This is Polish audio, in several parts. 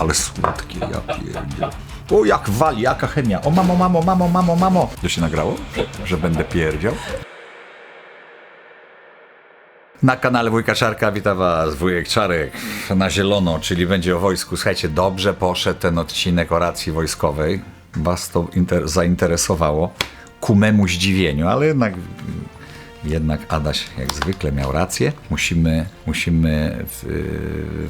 Ale słodkie, ja pierdzielę. O, jak wali, jaka chemia. O, mamo, mamo, mamo, mamo, mamo. To się nagrało? Że, będę pierdział? Na kanale Wujka Czarka witam was, Wujek Czarek na zielono, czyli będzie o wojsku. Słuchajcie, dobrze poszedł ten odcinek o racji wojskowej. Was to inter- zainteresowało ku memu zdziwieniu, ale jednak, jednak Adaś jak zwykle miał rację. Musimy, musimy w,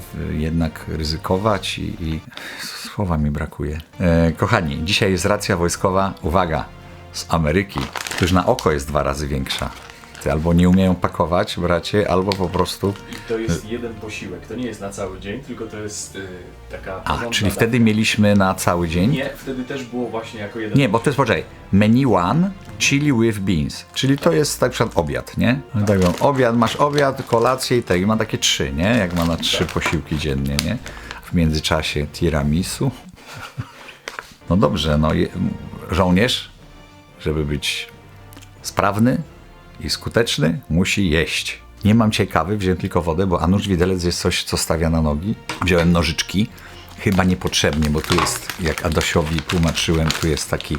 w, jednak ryzykować i, i słowa mi brakuje. E, kochani, dzisiaj jest racja wojskowa, uwaga, z Ameryki. Już na oko jest dwa razy większa. Ty albo nie umieją pakować, bracie, albo po prostu. To jest jeden posiłek, to nie jest na cały dzień, tylko to jest y, taka. A, porządna czyli dawka. wtedy mieliśmy na cały dzień? Nie, wtedy też było właśnie jako jeden. Nie, bo to jest, poczekaj, menu one, chili with beans, czyli to jest tak przykład obiad, nie? Tak, wiem, obiad, masz obiad, kolację i tak, i ma takie trzy, nie? Jak ma na trzy posiłki dziennie, nie? W międzyczasie tiramisu. No dobrze, no je, żołnierz, żeby być sprawny i skuteczny, musi jeść. Nie mam ciekawy, wziąłem tylko wodę, bo Anusz Widelec jest coś, co stawia na nogi. Wziąłem nożyczki, chyba niepotrzebnie, bo tu jest, jak Adasiowi tłumaczyłem, tu jest taki,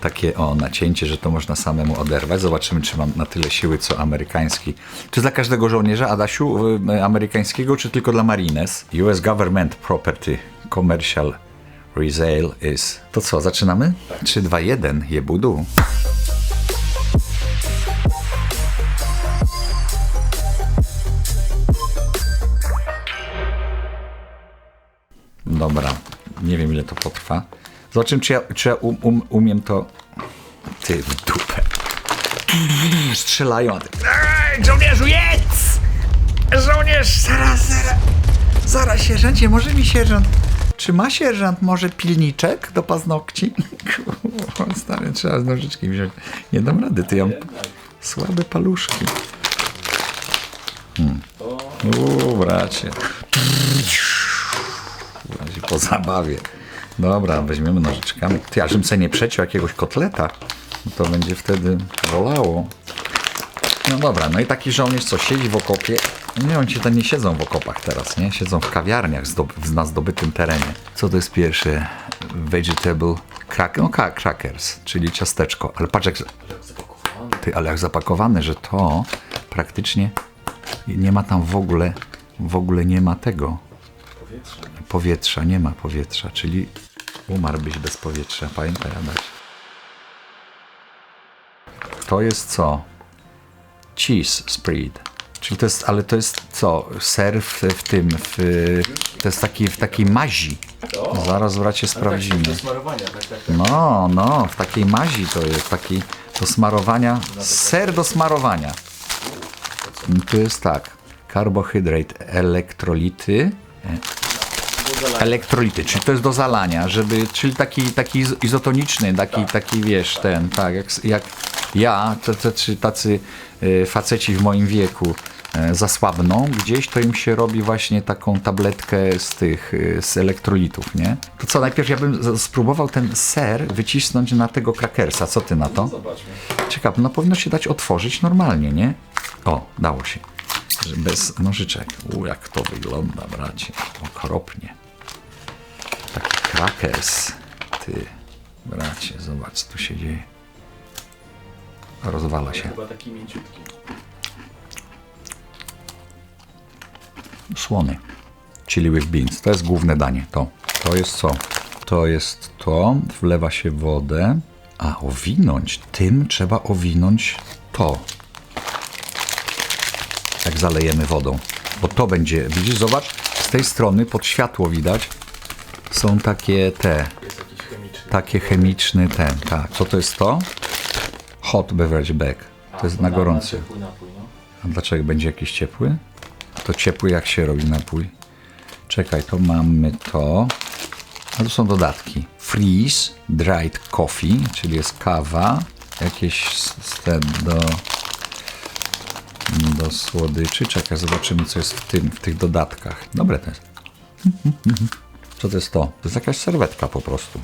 takie o nacięcie, że to można samemu oderwać. Zobaczymy, czy mam na tyle siły, co amerykański. Czy dla każdego żołnierza, Adasiu, y, amerykańskiego, czy tylko dla Marines? US Government Property Commercial Resale is... To co, zaczynamy? 3, 2, 1, jebudu. Dobra, nie wiem ile to potrwa. Zobaczymy, czy ja, czy ja um, um, umiem to. Ty w dupę. Strzelają. Ej, Żołnierzu, jedz! Żołnierz, zaraz, zaraz. Zaraz, sierżancie, może mi sierżant. Czy ma sierżant może pilniczek do paznokci? Kurwa, stary, trzeba z nożyczki wziąć. Nie dam rady, ty mam słabe paluszki. Hmm. Uuu, bracie. Razie po zabawie. Dobra, weźmiemy nożyczkami. Ty, a żebym sobie nie przeciął jakiegoś kotleta, to będzie wtedy wolało. No dobra, no i taki żołnierz, co siedzi w okopie. Nie, oni ci to nie siedzą w okopach teraz, nie? Siedzą w kawiarniach zdob- na zdobytym terenie. Co to jest pierwsze? Vegetable crack no, crackers, czyli ciasteczko. Ale patrz jak... Ty, ale jak zapakowane, że to praktycznie nie ma tam w ogóle, w ogóle nie ma tego. Powietrza, nie ma powietrza, czyli umarłbyś bez powietrza. Pamiętaj, Adaś. To jest co? Cheese spread. Czyli to jest, ale to jest co? Ser w, w tym, w, to jest taki, w takiej mazi. Zaraz bracie sprawdzimy. Tak, do smarowania, tak, tak, tak. No, no, w takiej mazi to jest, taki do smarowania, ser do smarowania. Tu jest tak, karbohydrate, elektrolity, elektrolity, czyli to jest do zalania, żeby, czyli taki, taki iz- izotoniczny, taki, taki wiesz, ten, tak, jak, jak ja, czy tacy y, faceci w moim wieku y, zasłabną gdzieś, to im się robi właśnie taką tabletkę z tych, y, z elektrolitów, nie? To co, najpierw ja bym spróbował ten ser wycisnąć na tego krakersa, co ty na to? Zobaczmy. Ciekawe, no powinno się dać otworzyć normalnie, nie? O, dało się. Bez nożyczek. U, jak to wygląda, bracie. Okropnie. Crackers. Ty, bracie, zobacz, co tu się dzieje. Rozwala się. Chyba taki mięciutki. Słony. Chili with beans. To jest główne danie. To. To jest co? To jest to. Wlewa się wodę. A, owinąć. Tym trzeba owinąć to. Jak zalejemy wodą. Bo to będzie, widzisz, zobacz, z tej strony pod światło widać. Są takie te, chemiczny. takie chemiczne ten, tak. Co to jest to? Hot beverage bag. To jest na gorący. no. A dlaczego będzie jakiś ciepły? To ciepły jak się robi napój? Czekaj, to mamy to. A to są dodatki. Freeze, dried coffee, czyli jest kawa. Jakieś ten do, do słodyczy. Czekaj, zobaczymy co jest w tym, w tych dodatkach. Dobre to jest. Co to jest to? To jest jakaś serwetka po prostu.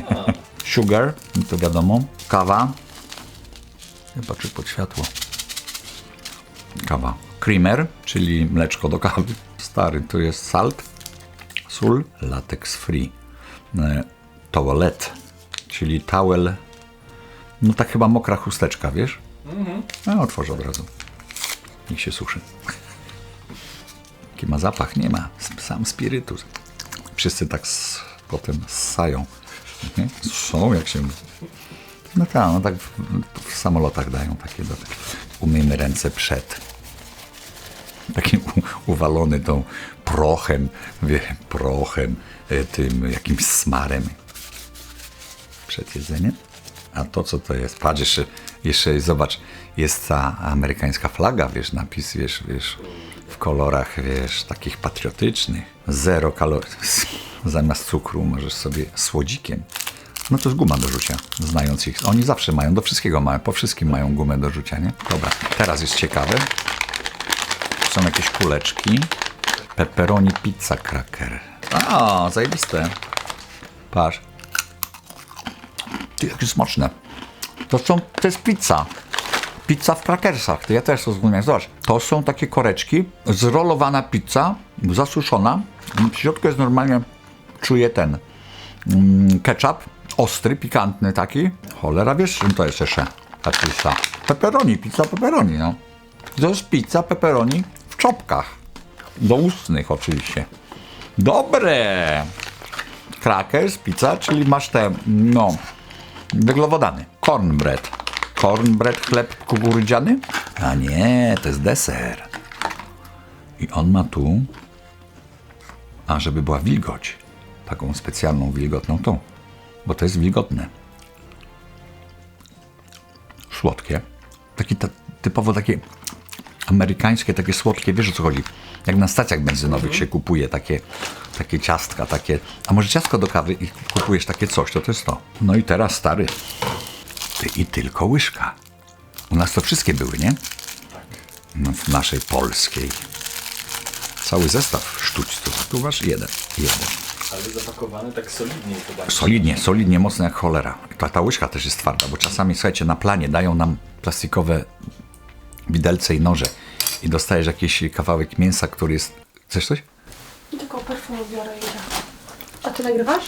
Sugar, to wiadomo. Kawa. Chyba czy pod światło kawa. Creamer, czyli mleczko do kawy. Stary, tu jest salt, Sól latex free. E, Toilet, czyli towel. No tak chyba mokra chusteczka, wiesz? No, otworzę od razu. Niech się suszy. Jaki ma zapach? Nie ma. Sam spirytus. Wszyscy tak s- potem ssają. Nie? Są, jak się... No tak, no tak w, w samolotach dają takie do... Umyjmy ręce przed. Taki u, uwalony tą prochem, wie, prochem, e, tym jakimś smarem przed jedzeniem. A to co to jest? Patrz, jeszcze, jeszcze zobacz, jest ta amerykańska flaga, wiesz, napis, wiesz, wiesz, w kolorach, wiesz, takich patriotycznych. Zero kalorii. Zamiast cukru możesz sobie słodzikiem. No to jest guma do rzucia, znając ich. Oni zawsze mają, do wszystkiego mają, po wszystkim mają gumę do rzucia, nie? Dobra, teraz jest ciekawe. Są jakieś kuleczki. Pepperoni pizza cracker. A, zajebiste. Patrz. Ty, jakie smaczne. To są, to jest pizza. Pizza w krakersach. To ja też to zrozumiałem. Zobacz, to są takie koreczki, zrolowana pizza, zasuszona. W środku jest normalnie, czuję ten mm, ketchup, ostry, pikantny taki. Cholera, wiesz czym to jest jeszcze ta pizza? Pepperoni, pizza pepperoni, no. To jest pizza pepperoni w czopkach. Do ustnych oczywiście. Dobre! Crackers, pizza, czyli masz te, no, węglowodany. Cornbread. Cornbread, chleb kukurydziany? A nie, to jest deser. I on ma tu, a żeby była wilgoć, taką specjalną wilgotną tą, bo to jest wilgotne. Słodkie. Taki ta, typowo takie amerykańskie, takie słodkie, wiesz o co chodzi? Jak na stacjach benzynowych się kupuje takie, takie ciastka, takie, a może ciastko do kawy i kupujesz takie coś, to to jest to. No i teraz stary, ty i tylko łyżka. U nas to wszystkie były, nie? No, w naszej polskiej. Cały zestaw sztuć, to tu masz jeden, jeden. Ale zapakowane tak solidnie chyba. Solidnie, solidnie, mocno jak cholera. Ta, ta łyżka też jest twarda, bo czasami, słuchajcie, na planie dają nam plastikowe widelce i noże i dostajesz jakiś kawałek mięsa, który jest... Chcesz coś? Tylko perfum biorę i idę. A ty nagrywasz?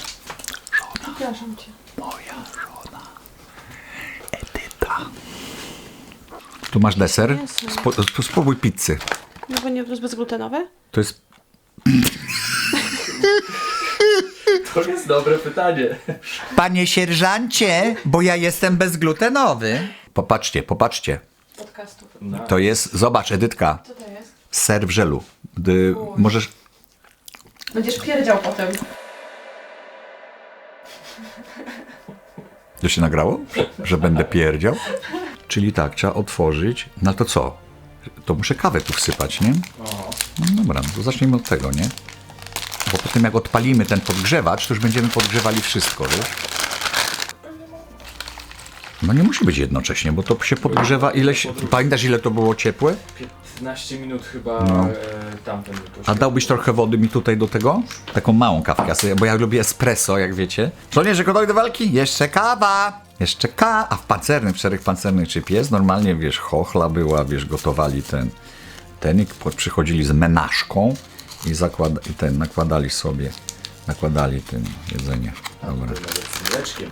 Żona. Przepraszam cię. Moja żona. Tu masz deser. Jezu. Spo, sp- spróbuj pizzy. No bo nie to jest bezglutenowe? To jest... To jest dobre pytanie. Panie sierżancie, bo ja jestem bezglutenowy. Popatrzcie, popatrzcie. Podcastów. To jest, zobacz Edytka, Co to jest? ser w żelu. Gdy możesz... Będziesz pierdział potem. To się nagrało? Że będę pierdział? Czyli tak, trzeba otworzyć. No to co? To muszę kawę tu wsypać, nie? No dobra, no to zacznijmy od tego, nie? Bo potem jak odpalimy ten podgrzewacz, to już będziemy podgrzewali wszystko, wiesz? No nie musi być jednocześnie, bo to się podgrzewa ileś... Pamiętasz ile to było ciepłe? 15 minut chyba e, tamten No. A dałbyś trochę wody mi tutaj do tego? Taką małą kawkę, bo ja lubię espresso, jak wiecie. Żołnierze gotowi do walki? Jeszcze kawa! Jeszcze ka... A w pancernych, w czterech pancernych czy pies? Normalnie, wiesz, chochla była, wiesz, gotowali ten... Ten i po- przychodzili z menażką i, zakłada, i ten, nakładali sobie, nakładali tym jedzenie. Dobra. Nawet z mleczkiem.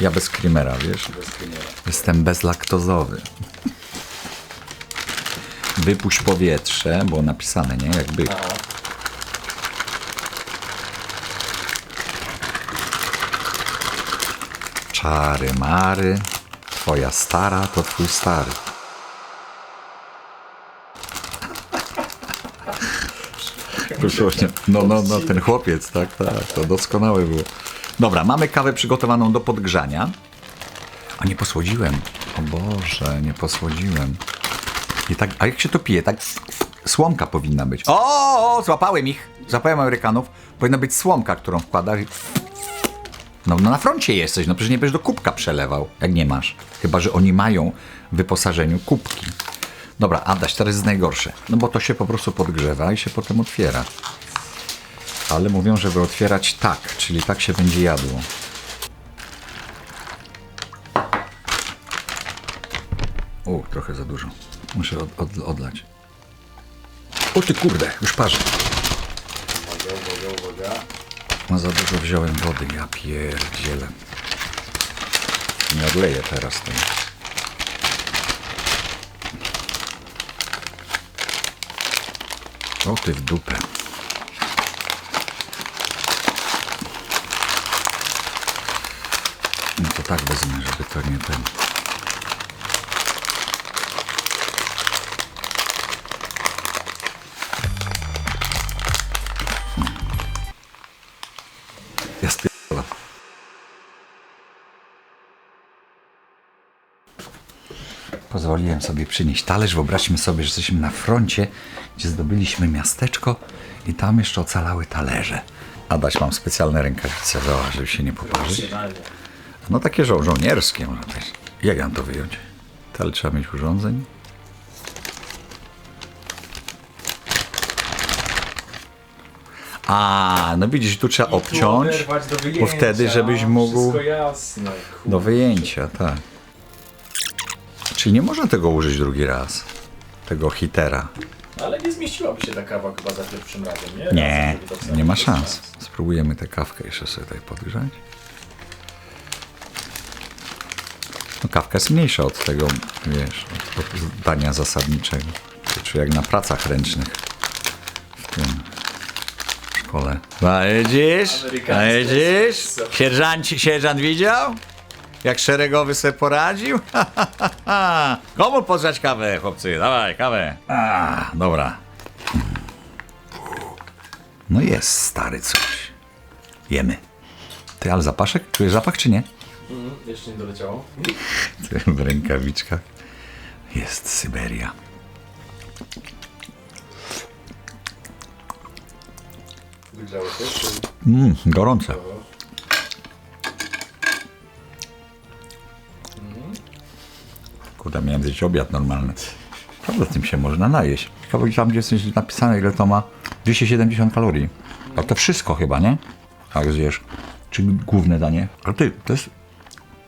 Ja bez creamera, wiesz? Bez krymiera. Jestem bezlaktozowy. Wypuść powietrze, było napisane, nie? Jakby... Czary mary, twoja stara to twój stary. Dosłownie. No, no, no, ten chłopiec, tak, tak, to doskonałe było. Dobra, mamy kawę przygotowaną do podgrzania. A nie posłodziłem. O Boże, nie posłodziłem. I tak, a jak się to pije? Tak słomka powinna być. O, o, złapałem ich. Złapałem Amerykanów. Powinna być słomka, którą wkładasz i no, no na froncie jesteś, no przecież nie będziesz do kubka przelewał, jak nie masz. Chyba, że oni mają w wyposażeniu kubki. Dobra, Adaś, teraz jest najgorsze. No bo to się po prostu podgrzewa i się potem otwiera. Ale mówią, żeby otwierać tak, czyli tak się będzie jadło. U, trochę za dużo. Muszę od, od, odlać. O ty kurde, już parzę. No za dużo wziąłem wody, ja pierdzielę. Nie odleję teraz tej. O ty w dupę. No to tak wezmę, żeby to nie ten... Pozwoliłem sobie przynieść talerz. Wyobraźmy sobie, że jesteśmy na froncie, gdzie zdobyliśmy miasteczko i tam jeszcze ocalały talerze. Adaś, mam specjalne rękawice, zobacz, żeby się nie poparzyć. No takie żo- żołnierskie może być. Jak ja mam to wyjąć? To ale trzeba mieć urządzeń. A, no widzisz, tu trzeba Tu obciąć. oderwać do bo wyjęcia, wtedy, żebyś mógł- Wszystko jasne. Do wyjęcia, tak. Czyli nie można tego użyć drugi raz. Tego hitera. Ale nie zmieściłaby się ta kawa chyba za pierwszym razem, nie? Nie, Razem, nie ma szans. Spróbujemy tę kawkę jeszcze sobie tutaj podgrzać. No kawka jest mniejsza od tego, wiesz, od, dania zasadniczego. Czy jak na pracach ręcznych w tym w szkole. A widzisz? A widzisz? Sierżant, sierżant widział? Jak szeregowy se poradził? Komu podrzeć kawę, chłopcy? Dawaj, kawę. A, dobra. No jest stary coś. Jemy. Ty, ale zapaszek? Czujesz zapach czy nie? Mhm, jeszcze nie doleciało. Ty, w rękawiczkach. Jest Syberia. Wygrzało się? Czy... Mmm, gorące. Kurde, miałem zjeść obiad normalny. Prawda, tym się można najeść. Ciekawe, tam gdzie jest napisane, ile to ma 270 kalorii. A to wszystko chyba, nie? Jak zjesz. Czy główne danie. Ale ty, to jest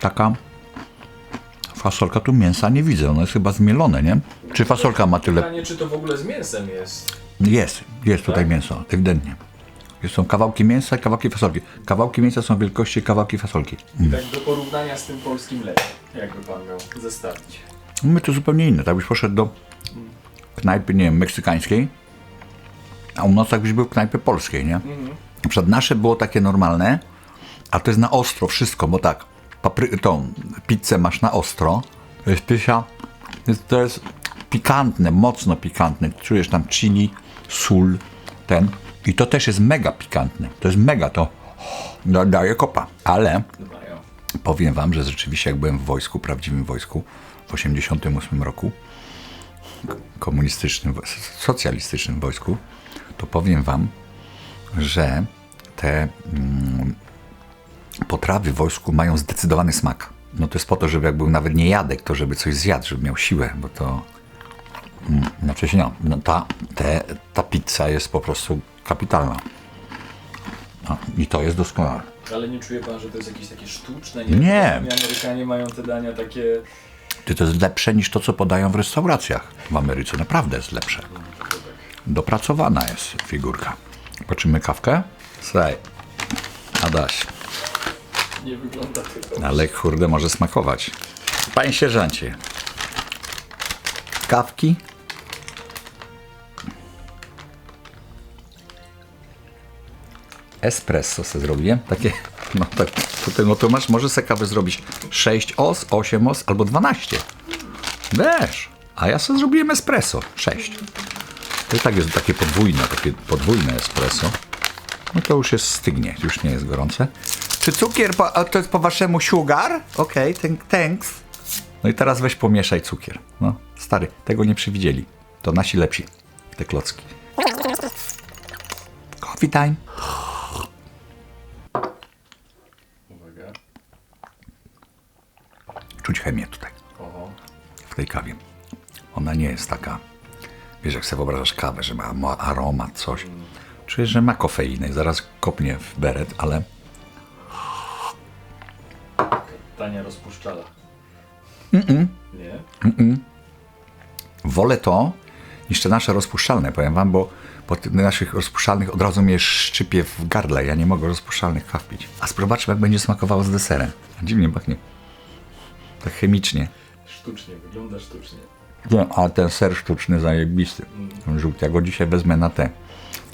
taka fasolka, tu mięsa nie widzę. Ono jest chyba zmielone, nie? Czy fasolka ma tyle Pytanie, czy to w ogóle z mięsem jest? Jest, jest tutaj Tak? mięso, ewidentnie. Jest- Są kawałki mięsa i kawałki fasolki. Kawałki mięsa są wielkości kawałki fasolki. Tak do porównania z tym polskim lechem. Jakby pan miał zestawić. My to zupełnie inne. Tak byś poszedł do knajpy, nie wiem, meksykańskiej, a u nas tak byś był w knajpie polskiej, nie? Na przykład nasze było takie normalne, a to jest na ostro wszystko, bo tak, papry, tą pizzę masz na ostro, to jest pysia, jest, to jest pikantne, mocno pikantne. Czujesz tam chili, sól, ten. I to też jest mega pikantne. To jest mega, to da- daje kopa. Ale Dają. Powiem wam, że rzeczywiście jak byłem w wojsku, prawdziwym wojsku, w 88 roku, komunistycznym, socjalistycznym wojsku, to powiem wam, że te mm, potrawy w wojsku mają zdecydowany smak. No to jest po to, żeby jak był nawet niejadek, to żeby coś zjadł, żeby miał siłę, bo to... Mm, znaczy się, no, no ta, te, ta pizza jest po prostu kapitalna. No, I to jest doskonałe. Ale nie czuje pan, że to jest jakieś takie sztuczne? Nie. Amerykanie mają te dania takie... Ty to jest lepsze niż to, co podają w restauracjach w Ameryce. Naprawdę jest lepsze. Dopracowana jest figurka. Patrzymy kawkę. Słuchaj, Adaś, Nie wygląda tylko. ale kurde może smakować. Panie sierżancie, kawki? Espresso se zrobiłem. Takie, no tak, tutaj, no to masz, może se kawę zrobić 6 os, 8 os albo 12. Wiesz, a ja sobie zrobiłem espresso 6. To i tak jest takie podwójne, takie podwójne espresso. No to już jest stygnie, już nie jest gorące. Czy cukier, po, to jest po waszemu sugar? Okej, okay, thanks. No i teraz weź pomieszaj cukier. No, stary, tego nie przewidzieli. To nasi lepsi, te klocki. Coffee time. Czuć chemię tutaj, w tej kawie. Ona nie jest taka, wiesz, jak sobie wyobrażasz kawę, że ma, ma aromat, coś. Czujesz, że ma kofeinę, zaraz kopnie w beret, ale Tania rozpuszczala. Nie? wolę to niż te nasze rozpuszczalne, powiem wam, bo po tych naszych rozpuszczalnych od razu mnie szczypie w gardle. Ja nie mogę rozpuszczalnych kaw pić. A spróboczmy, jak będzie smakowało z deserem. Dziwnie pachnie. Tak chemicznie. Sztucznie, wygląda sztucznie. Nie, a ten ser sztuczny zajebisty. Ten Żółty. Ja go dzisiaj wezmę na te,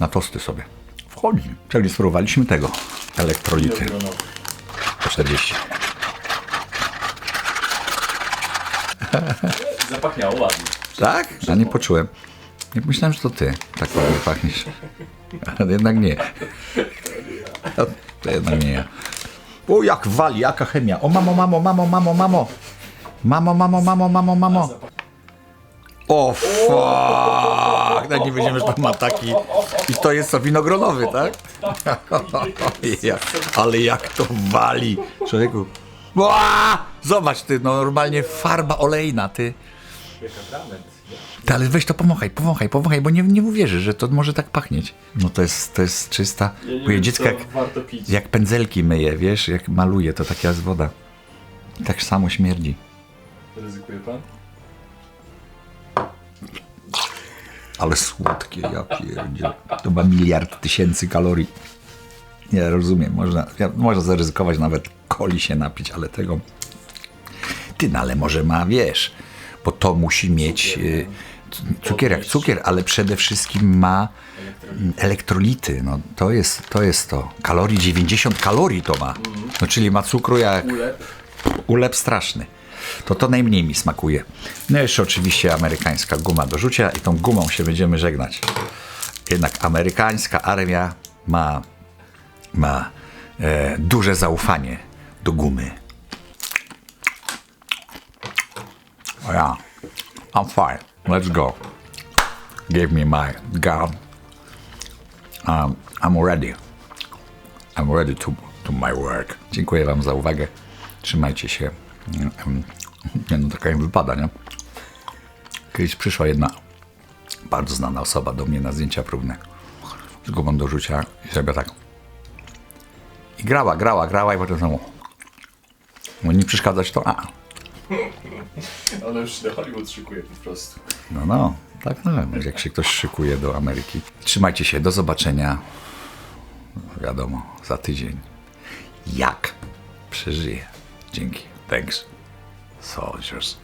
na tosty sobie. Wchodzi. Czyli spróbowaliśmy tego. Elektrolity. Winogronowy. Po 40. Zapachniało ładnie. Tak? A nie poczułem. Nie myślałem, że to ty tak ładnie pachniesz. Ale jednak nie. To jednak nie ja. O, jak wali, jaka chemia. O, mamo, mamo, mamo, mamo, mamo. Mamo, mamo, mamo, mamo, mamo. O, fuck. No nie wiedziałem, że to ma taki... I to jest to winogronowy, tak? Ale jak to wali. Człowieku. Zobacz ty, no normalnie farba olejna, ty. Jak Ty, ale weź to pomachaj, pomachaj, pomachaj, bo nie, nie uwierzysz, że to może tak pachnieć. No to jest, to jest czysta. Ja nie Moje wiem, dziecko jak, jak pędzelki myje, wiesz, jak maluje, to taka jest woda. Tak samo śmierdzi. Ryzykuje pan? Ale słodkie, ja pierdziel. To ma miliard tysięcy kalorii. Nie, rozumiem, można, ja, można zaryzykować nawet coli się napić, ale tego... Ty, no ale może ma, wiesz, bo to musi mieć... y, c- Cukier jak cukier, ale przede wszystkim ma elektrolity. No, to, jest, to jest to. Kalorii, 90 kalorii to ma. No, czyli ma cukru jak Ulep. ulep straszny. To to najmniej mi smakuje. No jeszcze oczywiście amerykańska guma do rzucia i tą gumą się będziemy żegnać. Jednak amerykańska armia ma, ma e, duże zaufanie do gumy. O ja, I'm fine. Let's go. Give me my gun. Um, I'm ready. I'm ready to, to my work. Dziękuję Wam za uwagę. Trzymajcie się. Mm, Nie no, taka im wypada, nie? Kiedyś przyszła jedna bardzo znana osoba do mnie na zdjęcia próbne z gumą do rzucia i sobie tak. I grała, grała, grała i potem znowu. Nie przeszkadzać to? A. Ona już do Hollywood szykuje po prostu. No, no. Tak, no. Jak się ktoś szykuje do Ameryki. Trzymajcie się, do zobaczenia. Wiadomo, za tydzień. Jak przeżyje. Dzięki. Thanks. Soldiers.